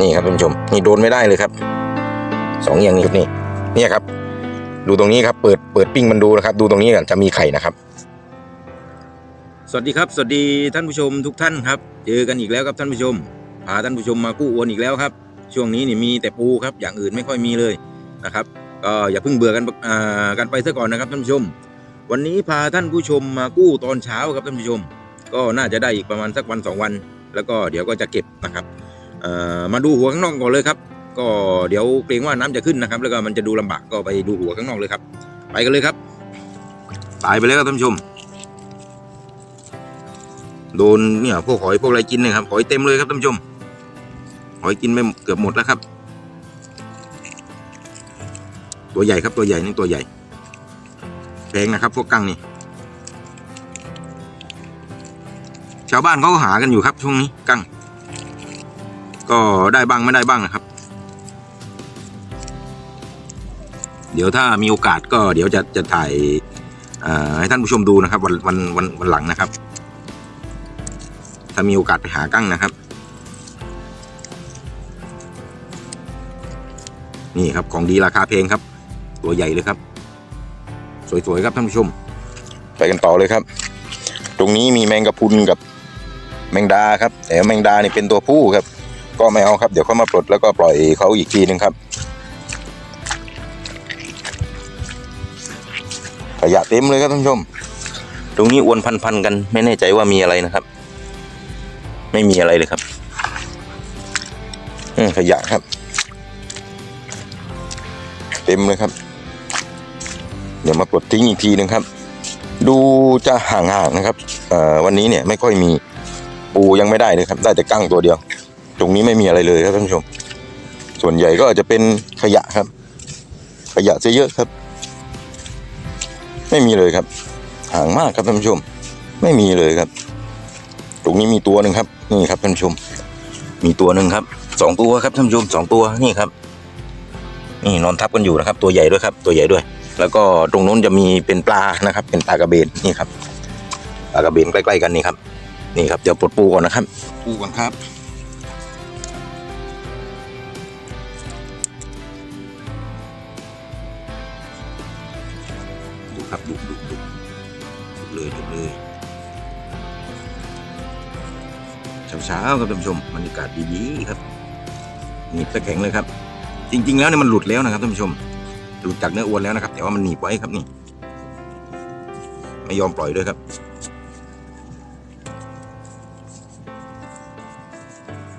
นี่ครับท่านผู้ชม นี่โดนไม่ได้เลยครับสองอย่างนี้ครับนี่เนี่ยครับ ดูตรงนี้ครับเปิดเปิดปิ้งมันดูนะครับ ดูตรงนี้กันจะมีไข่นะครับ สวัสดีครับ สวัสดีท่านผู้ชมทุกท่านครับ เจอกันอีกแล้วครับท่านผู้ชมพาท่านผู้ชมมากู้อวนอีกแล้วครับ ช่วงนี้นี่มีแต่ปูครับ อย่างอื่นไม่ค่อยมีเลยนะครับก็อย่าเพิ่งเบื่อกันกันไปซะก่อนนะครับท่านผู้ชม วันนี้พาท่านผู้ชมมากู้ตอนเช้าครับท่านผู้ชม ก็น่าจะได้อีกประมาณสักวันสองวัน แล้วก็เดี๋ยวก็จะเก็บนะครับ มาดูหัวข้างนอกก่อนเลยครับ ก็เดี๋ยวเกรงว่าน้ำจะขึ้นนะครับ แล้วก็มันจะดูลำบากก็ไปดูหัวข้างนอกเลยครับ ไปกันเลยครับ ตายไปแล้วครับท่านผู้ชม โดนเนี่ยพวกหอยพวกอะไรกินเนะครับหอยเต็มเลยครับท่านผู้ชม หอยกินไปเกือบหมดแล้วครับ ตัวใหญ่ครับตัวใหญ่นี่ตัวใหญ่แพงนะครับ พวกกั้งนี่ชาวบ้านเขาก็หากันอยู่ครับช่วงนี้กั้ง ก็ได้บ้างไม่ได้บ้างนะครับ เดี๋ยวถ้ามีโอกาสก็เดี๋ยวจะจะถ่ายให้ท่านผู้ชมดูนะครับ วันวันวันวันหลังนะครับ ถ้ามีโอกาสไปหากั้งนะครับ นี่ครับของดีราคาแพงครับ ตัวใหญ่เลยครับ สวยๆครับท่านผู้ชม ไปกันต่อเลยครับ ตรงนี้มีแมงกะพรุนกับแมงดาครับแต่แมงดานี่เป็นตัวผู้ครับ ก็ไม่เอาครับ เดี๋ยวเขามาปลดแล้วก็ปล่อยเขาอีกทีหนึ่งครับ ขยะเต็มเลยครับท่านผู้ชม ตรงนี้อวนพันๆกัน ไม่แน่ใจว่ามีอะไรนะครับ ไม่มีอะไรเลยครับ อืมขยะครับ เต็มเลยครับ เดี๋ยวมาปลดทิ้งอีกทีหนึ่งครับ ดูจะห่างๆนะครับวันนี้เนี่ยไม่ค่อยมีปูยังไม่ได้เลยครับ ได้แต่กั้งตัวเดียว ตรงนี้ไม่มีอะไรเลยครับท่านผู้ชม ส่วนใหญ่ก็อาจจะเป็นขยะครับ ขยะจะเยอะครับ ไม่มีเลยครับ ห่างมากครับท่านผู้ชม ไม่มีเลยครับ ตรงนี้มีตัวหนึ่งครับ นี่ครับท่านผู้ชม มีตัวหนึ่งครับสองตัวครับท่านผู้ชมสองตัวนี่ครับ นี่นอนทับกันอยู่นะครับ ตัวใหญ่ด้วยครับ ตัวใหญ่ด้วย แล้วก็ตรงนู้นจะมีเป็นปลานะครับ เป็นปลากระเบนนี่ครับปลากระเบนใกล้ๆกันนี่ครับ นี่ครับเดี๋ยวปลดปูก่อนนะครับ ปูก่อนครับ เลยดูเลยเช้าๆครับท่านผู้ชมบรรยากาศดีๆครับหนีบตะแข็งเลยครับ จริง ๆ แล้วเนี่ยมันหลุดแล้วนะครับท่านผู้ชมหลุดจากเนื้ออวนแล้วนะครับ แต่ว่ามันหนีบไว้ครับนี่ ไม่ยอมปล่อยด้วยครับ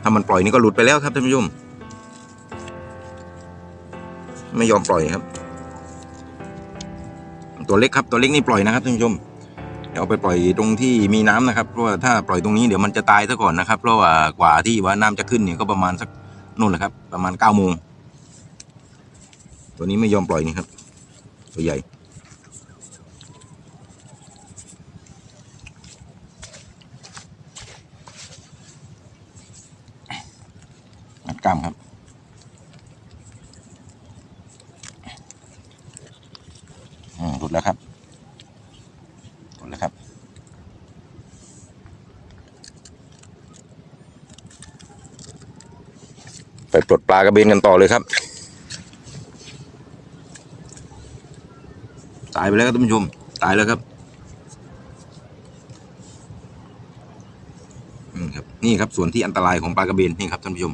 ถ้ามันปล่อยนี่ก็หลุดไปแล้วครับท่านผู้ชมไม่ยอมปล่อยครับ ตัวเล็กครับตัวเล็กนี่ปล่อยนะครับท่านผู้ชม เอาไปปล่อยตรงที่มีน้ำนะครับเพราะว่าถ้าปล่อยตรงนี้เดี๋ยวมันจะตายซะก่อนนะครับเพราะว่ากว่าที่ว่าน้ำจะขึ้นเนี่ยก็ประมาณสักนู่นแหละครับ ประมาณเก้าโมงตัวนี้ไม่ยอมปล่อยนี่ครับ ตัวใหญ่มัดกล้ามครับอืมหลุดแล้วครับหลุดแล้วครับ ไปปลดปลากระเบนกันต่อเลยครับตายไปแล้วครับท่านผู้ชม ตายแล้วครับอืมครับนี่ครับส่วนที่อันตรายของปลากระเบนนี่ครับท่านผู้ชม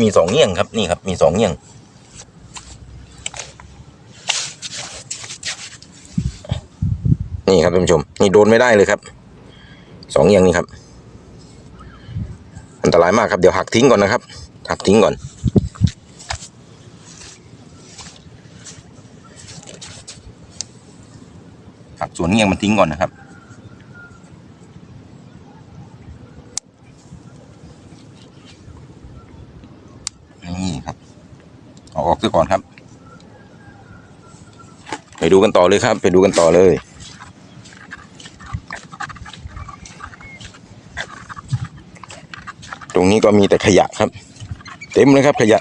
มีสองเงี้ยงครับนี่ครับ มีสองเงี้ยงนี่ครับท่านผู้ชม นี่โดนไม่ได้เลยครับสองอย่างนี้ครับายมากครับเดี๋ยวหักทิ้งก่อนนะครับ หักทิ้งก่อน หักส่วนเงี้ยงมันทิ้งก่อนนะครับนี่ครับเอาออกซะก่อนครับ ไปดูกันต่อเลยครับ ไปดูกันต่อเลย รงนี้ก็มีแต่ขยะครับ เต็มเลยครับขยะ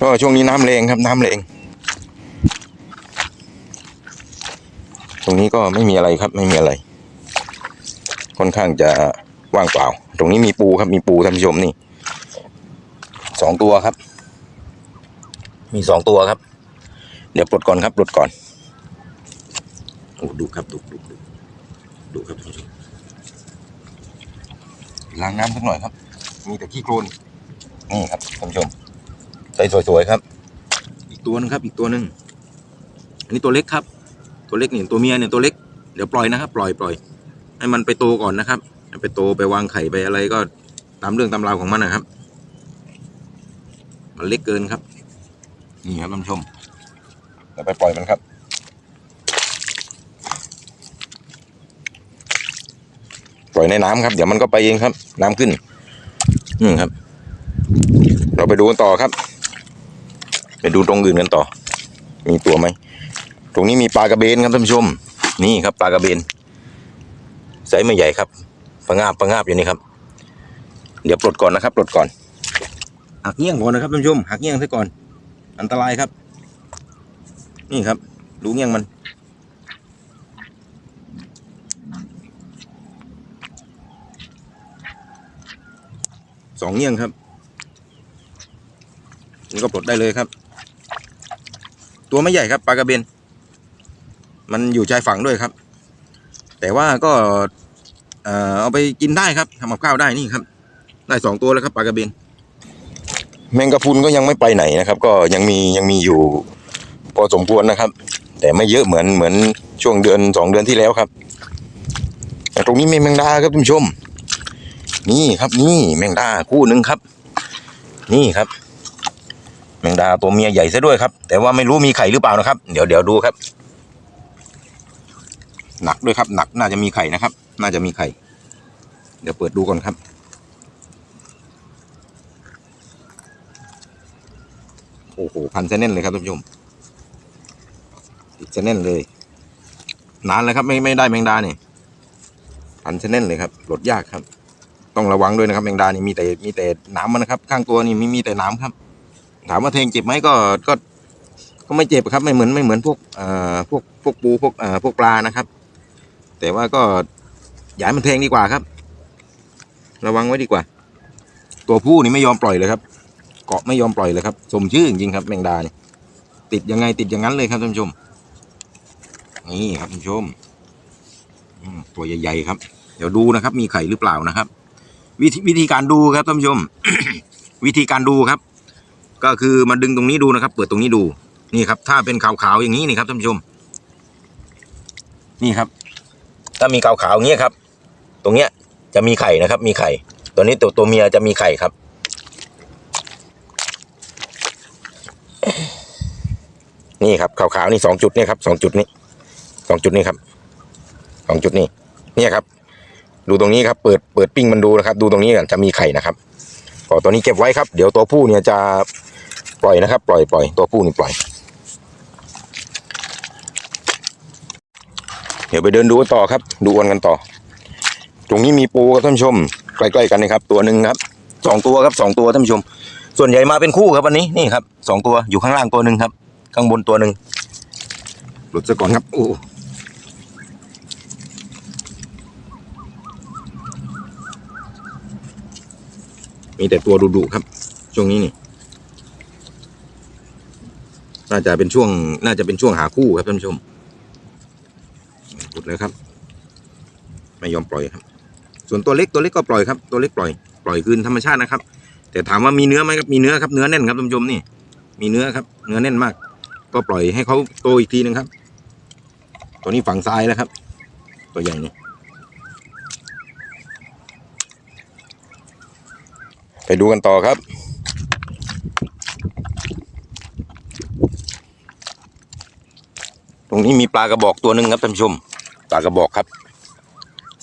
ก็ช่วงนี้น้ำแรงครับน้ำแรงตรงนี้ก็ไม่มีอะไรครับ ไม่มีอะไร ค่อนข้างจะว่างเปล่า ตรงนี้มีปูครับมีปูท่านผู้ชมนี่สองตัวครับ มีสองตัวครับ เดี๋ยวปลดก่อนครับปลดก่อนโอ้ดูครับดูดูดูดูครับท่านผู้ชมล้างน้ำสักหน่อยครับ มีแต่ขี้โคลนนี่ครับท่านผู้ชมใส่สวยๆครับ อีกตัวหนึงครับ อีกตัวหนึ่งอันนี้ตัวเล็กครับ ตัวเล็กนี่ตัวเมียเนี่ยตัวเล็กเดี๋ยวปล่อยนะครับ ปล่อยปล่อยให้มันไปโตก่อนนะครับให้ไปโตไปวางไข่ไปอะไรก็ตามเรื่องตามราวของมันนะครับ มันเล็กเกินครับ นี่ครับท่านผู้ชมเดี๋ยวไปปล่อยมันครับปล่อยในน้ำครับ เดี๋ยวมันก็ไปเองครับ น้ำขึ้น อืมครับ เราไปดูกันต่อครับ ไปดูตรงอื่นกันต่อ มีตัวไหม ตรงนี้มีปลากระเบนครับท่านผู้ชม นี่ครับปลากระเบนไซส์ไม่ใหญ่ครับประงาบประงาบอยู่นี่ครับ เดี๋ยวปลดก่อนนะครับ ปลดก่อน หักเงี้ยงก่อนนะครับท่านผู้ชมหักเงี้ยงซะก่อน อันตรายครับ นี่ครับ ดูเงี้ยงมัน สองเงี้ยงครับนี่ก็ปลดได้เลยครับ ตัวไม่ใหญ่ครับปลากระเบน มันอยู่ชายฝั่งด้วยครับ แต่ว่าก็เอาไปกินได้ครับทำกับข้าวได้นี่ครับ ได้สองตัวแล้วครับปลากระเบน แมงกะพุนก็ยังไม่ไปไหนนะครับ ก็ยังมียังมีอยู่พอสมควรนะครับ แต่ไม่เยอะเหมือนเหมือนช่วงเดือนสองเดือนที่แล้วครับแต่ตรงนี้มีแมงดาครับท่านผู้ชม นี่ครับนี่แมงดาคู่หนึ่งครับ นี่ครับ แมงดาตัวเมียใหญ่ซะด้วยครับ แต่ว่าไม่รู้มีไข่หรือเปล่านะครับ เดี๋ยวเดี๋ยวดูครับ หนักด้วยครับ หนักน่าจะมีไข่นะครับ น่าจะมีไข่ เดี๋ยวเปิดดูก่อนครับโอ้โหพันเซนเน่นเลยครับท่านผู้ชมติดเซนเน่นเลย นานแล้วครับ ไม่ไม่ได้แมงดาเนี่ยพันเซนเน่นเลยครับหลดยากครับ ต้องระวังด้วยนะครับแมงดานี่มีแต่มีแต่หนามมันนะครับ ข้างตัวนี่มีมีแต่หนามครับ ถามว่าแทงเจ็บไหมก็ก็ ก็ไม่เจ็บครับ ไม่เหมือนไม่เหมือนพวกเอ่อพวกพวกปูพวกเอ่อพวกปลานะครับ แต่ว่าก็อย่าให้มันแทงดีกว่าครับ ระวังไว้ดีกว่า ตัวผู้นี่ไม่ยอมปล่อยเลยครับ เกาะไม่ยอมปล่อยเลยครับสมชื่อจริงๆครับ แมงดานี่ติดยังไงติดอย่างนั้นเลยครับท่านผู้ชม นี่ครับท่านผู้ชมตัวใหญ่ๆครับ เดี๋ยวดูนะครับ มีไข่หรือเปล่านะครับ วิธีวิธีการดูครับท่านผู้ชม วิธีการดูครับ ก็คือมาดึงตรงนี้ดูนะครับ เปิดตรงนี้ดูนี่ครับ ถ้าเป็นขาวๆอย่างนี้นี่ครับท่านผู้ชม นี่ครับ ถ้ามีขาวๆอย่างนี้ครับ ตรงเนี้ยจะมีไข่นะครับ มีไข่ ตัวนี้ตัวตัวเมียจะมีไข่ครับ นี่ครับขาวๆนี่สองจุดนี่ครับสองจุดนี้สองจุดนี้ครับสองจุดนี้เนี่ยครับ ดูตรงนี้ครับเปิดเปิดปิ้งมันดูนะครับ ดูตรงนี้กันจะมีไข่นะครับพอตัวนี้เก็บไว้ครับ เดี๋ยวตัวผู้เนี่ยจะปล่อยนะครับ ปล่อยปล่อยตัวผู้นี่ปล่อย เดี๋ยวไปเดินดูต่อครับ ดูกันกันต่อ ตรงนี้มีปูครับท่านผู้ชมใกล้ๆกันนะครับ ตัวหนึ่งครับสองตัวครับสองตัวท่านผู้ชม ส่วนใหญ่มาเป็นคู่ครับวันนี้นี่ครับสองตัวอยู่ข้างล่างตัวหนึ่งครับ ข้างบนตัวหนึ่งหลุดซะก่อนครับโอ้ มีแต่ตัวดุๆครับ ช่วงนี้นี่ น่าจะเป็นช่วง น่าจะเป็นช่วงหาคู่ครับท่านผู้ชมหุดแล้วครับ ไม่ยอมปล่อยครับ ส่วนตัวเล็กตัวเล็กก็ปล่อยครับ ตัวเล็กปล่อย ปล่อยคืนธรรมชาตินะครับ แต่ถามว่ามีเนื้อไหมครับ มีเนื้อครับ เนื้อแน่นครับท่านผู้ชมนี่ มีเนื้อครับ เนื้อแน่นมาก ก็ปล่อยให้เขาโตอีกทีหนึงครับ ตัวนี้ฝั่งซ้ายแล้วครับ ตัวใหญ่เนี่ย ไปดูกันต่อครับ ตรงนี้มีปลากระบอกตัวหนึ่งครับท่านผู้ชม ปลากระบอกครับ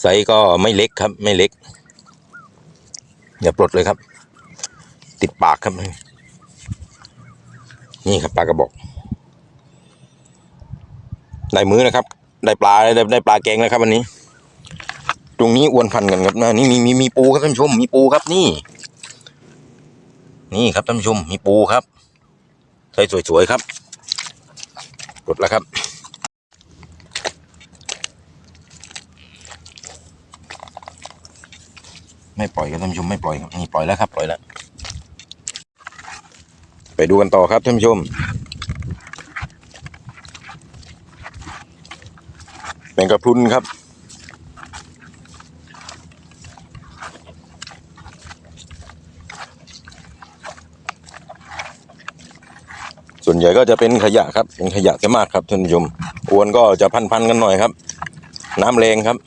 ไซส์ก็ไม่เล็กครับ ไม่เล็กอย่าปลดเลยครับ ติดปากครับ นี่ครับปลากระบอก ได้มือนะครับ ได้ปลาได้ได้ปลาแกงนะครับวันนี้ ตรงนี้อวนพันกันครับนะนี่มีมีมีปูครับท่านผู้ชมมีปูครับนี่ นี่ครับท่านผู้ชมมีปูครับใส่สวยๆครับกดแล้วครับ ไม่ปล่อยครับท่านผู้ชมไม่ปล่อยครับนี่ปล่อยแล้วครับ ปล่อยแล้ว ไปดูกันต่อครับท่านผู้ชมแมงกระพรุนครับ ส่วนใหญ่ก็จะเป็นขยะครับ เป็นขยะจะมากครับท่านผู้ชมอวนก็จะพันๆกันหน่อยครับ น้ำแรงครับ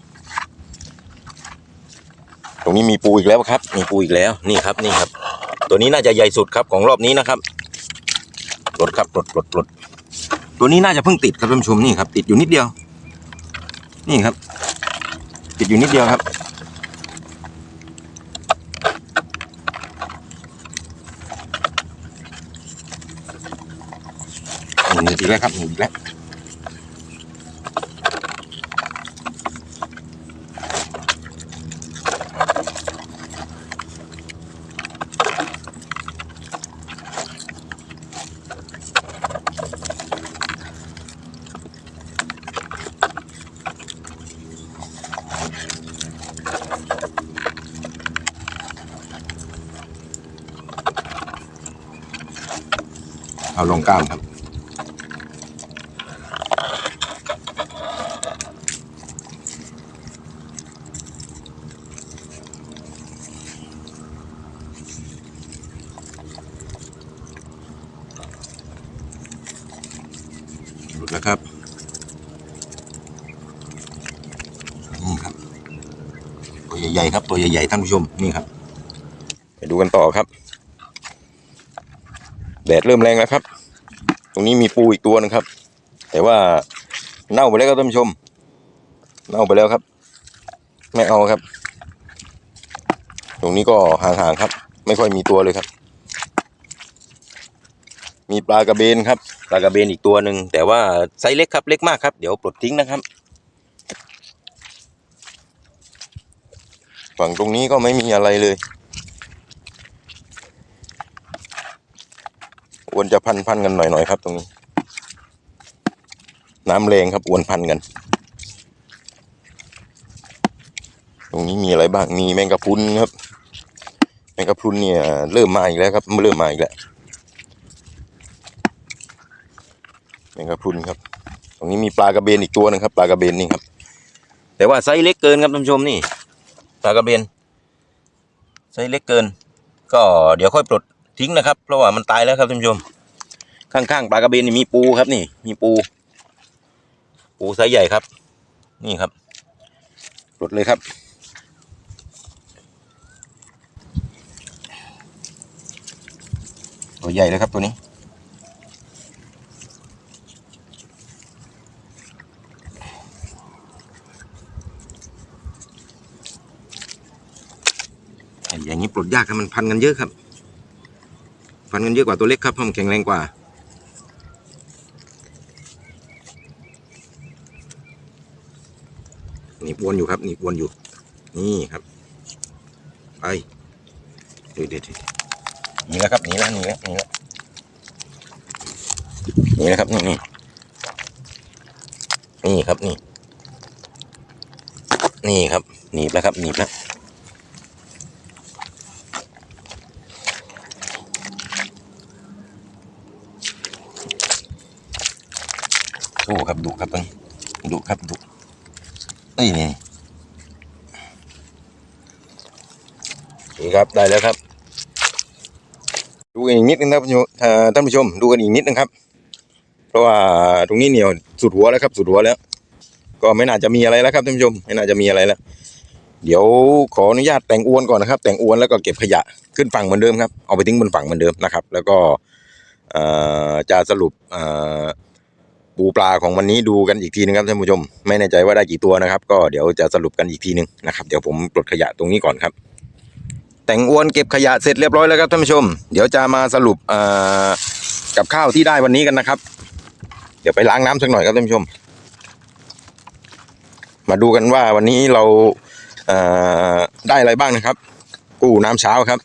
ตรงนี้มีปูอีกแล้วครับ มีปูอีกแล้วนี่ครับนี่ครับ ตัวนี้น่าจะใหญ่สุดครับของรอบนี้นะครับปลดครับปลดปลดปลดตัวนี้น่าจะเพิ่งติดครับท่านผู้ชมนี่ครับ ติดอยู่นิดเดียว นี่ครับ ติดอยู่นิดเดียวครับ หนีอีกแล้วครับหนีอีกแล้วเอาลงก้ามครับ หลุดแล้วครับ นี่ครับ ตัว ใหญ่ๆท่านผู้ชมนี่ครับ ไปดูกันต่อครับ แดดเริ่มแรงแล้วครับ ตรงนี้มีปูอีกตัวหนึงครับ แต่ว่าเน่าไปแล้วครับท่านผู้ชม เน่าไปแล้วครับ ไม่เอาครับ ตรงนี้ก็ห่างๆครับ ไม่ค่อยมีตัวเลยครับ มีปลากระเบนครับ ปลากระเบนอีกตัวหนึ่งแต่ว่าไซส์เล็กครับเล็กมากครับ เดี๋ยวปลดทิ้งนะครับ ฝั่งตรงนี้ก็ไม่มีอะไรเลยอวนจะพันพันๆกันหน่อยๆครับ ตรงนี้ น้ำแรงครับอวนพันกัน ตรงนี้มีอะไรบ้างมีแมงกะพรุนครับ แมงกะพรุนเนี่ย เริ่มมาอีกแล้วครับเริ่มมาอีกแล้วแมงกะพรุนครับ ตรงนี้มีปลากระเบนอีกตัวหนึงครับ ปลากระเบนนี่ครับ แต่ว่าไซส์เล็กเกินครับท่านผู้ชมนี่ ปลากระเบนไซส์เล็กเกิน ก็เดี๋ยวค่อยปลดทิ้งนะครับ เพราะว่ามันตายแล้วครับท่านผู้ชม ข้างๆปลากระเบนนี่มีปูครับนี่ มีปู ปูไซส์ใหญ่ครับ นี่ครับปลดเลยครับตัวใหญ่เลยครับตัวนี้ อย่างนี้ปลดยากครับมันพันกันเยอะครับ พันกันเยอะกว่าตัวเล็กครับเพราะมันแข็งแรงกว่าหนีบวนอยู่ครับหนีบวนอยู่ นี่ครับ ไปเด็ดเด็ดเด็ดหนีแล้วครับหนีแล้วหนีแล้วหนีแล้วหนีแล้วครับนี่นี่นี่ครับนี่ นี่ครับหนีบแล้วครับหนีบแล้ว สู้ครับดุครับตรงนี้ดุครับดุนี่นี่นี่ครับได้แล้วครับ ดูกันอีกนิดนึงครับท่านผู้ชมท่านผู้ชม ดูกันอีกนิดนึงครับ เพราะว่าตรงนี้เหนียวสุดหัวแล้วครับ สุดหัวแล้ว ก็ไม่น่าจะมีอะไรแล้วครับท่านผู้ชม ไม่น่าจะมีอะไรแล้ว เดี๋ยวขออนุญาตแต่งอวนก่อนนะครับ แต่งอวนแล้วก็เก็บขยะขึ้นฝั่งเหมือนเดิมครับ เอาไปทิ้งบนฝั่งเหมือนเดิมนะครับ แล้วก็จะสรุป ปูปลาของวันนี้ดูกันอีกทีนึงครับท่านผู้ชม ไม่แน่ใจว่าได้กี่ตัวนะครับ ก็เดี๋ยวจะสรุปกันอีกทีนึงนะครับเดี๋ยวผมปลดขยะตรงนี้ก่อนครับ แต่งอวนเก็บขยะเสร็จเรียบร้อยแล้วครับท่านผู้ชม เดี๋ยวจะมาสรุปเอ่อกับข้าวที่ได้วันนี้กันนะครับ เดี๋ยวไปล้างน้ำสักหน่อยครับท่านผู้ชม มาดูกันว่าวันนี้เราเอ่อได้อะไรบ้างนะครับ กู้น้ำเช้าครับ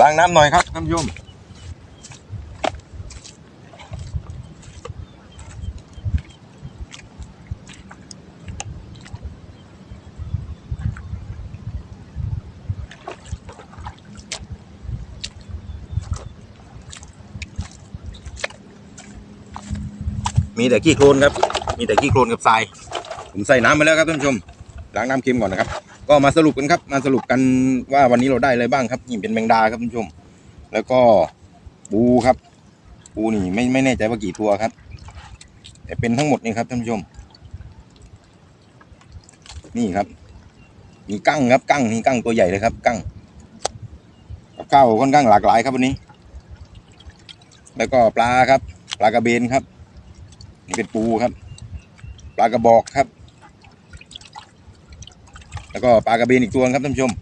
ล้างน้ำหน่อยครับท่านผู้ชม มีแต่ขี้โคลนครับ มีแต่ขี้โคลนกับทราย ผมใส่น้ำไปแล้วครับท่านผู้ชม ล้างน้ำเค็มก่อนนะครับ ก็มาสรุปกันครับ มาสรุปกันว่าวันนี้เราได้อะไรบ้างครับนี่เป็นแมงดาครับท่านผู้ชม แล้วก็ปูครับ ปูนี่ไม่ไม่แน่ใจว่ากี่ตัวครับ แต่เป็นทั้งหมดนี่ครับท่านผู้ชม นี่ครับ มีกั้งครับกั้งนี่กั้งตัวใหญ่เลยครับ กั้งกับข้าวค่อนข้างหลากหลายครับวันนี้ แล้วก็ปลาครับ ปลากระเบนครับ นี่เป็นปูครับ ปลากระบอกครับ แล้วก็ปลากระเบนอีกตัวครับท่านผู้ชม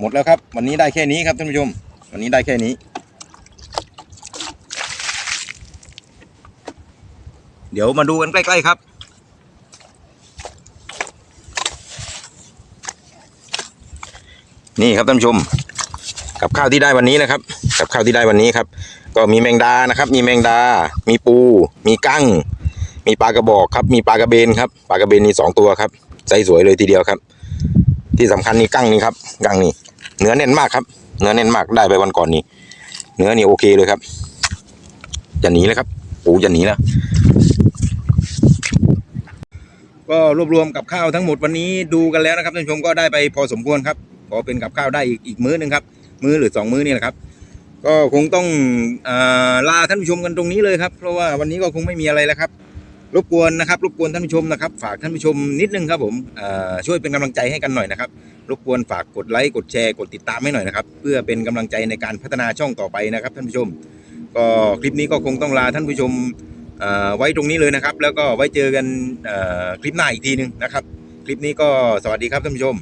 หมดแล้วครับ วันนี้ได้แค่นี้ครับท่านผู้ชม วันนี้ได้แค่นี้ เดี๋ยวมาดูกันใกล้ ๆครับนี่ครับท่านผู้ชม กับข้าวที่ได้วันนี้นะครับ กับข้าวที่ได้วันนี้ครับ ก็มีแมงดานะครับ มีแมงดา มีปู มีกั้ง มีปลากระบอกครับ มีปลากระเบนครับ ปลากระเบนนี่สองตัวครับไซส์สวยเลยทีเดียวครับ ที่สำคัญนี่กั้งนี่ครับ กั้งนี่ เนื้อแน่นมากครับ เนื้อแน่นมากได้ไปวันก่อนนี่เนื้อนี่โอเคเลยครับ จะหนีแล้วครับปูจะหนีแล้วก็รวบรวมกับข้าวทั้งหมดวันนี้ดูกันแล้วนะครับท่านผู้ชมก็ได้ไปพอสมควรครับขอเป็นกับข้าวได้อีกอีกมื้อนึงครับ มื้อหรือสองมื้อนี่แหละครับ ก็คงต้องอลาท่านผู้ชมกันตรงนี้เลยครับ เพราะว่าวันนี้ก็คงไม่มีอะไรแล้วครับ รบกวนนะครับ รบกวนท่านผู้ชมนะครับ ฝากท่านผู้ชมนิดนึงครับผมช่วยเป็นกำลังใจให้กันหน่อยนะครับ รบกวนฝากกดไลค์กดแชร์กดติดตามให้หน่อยนะครับ เพื่อเป็นกำลังใจในการพัฒนาช่องต่อไปนะครับ ท่านผู้ชม ก็คลิปนี้ก็คงต้องลาท่านผู้ชมไว้ตรงนี้เลยนะครับ แล้วก็ไว้เจอกันคลิปหน้าอีกทีหนึงนะครับ คลิปนี้ก็สวัสดีครับท่านผู้ชม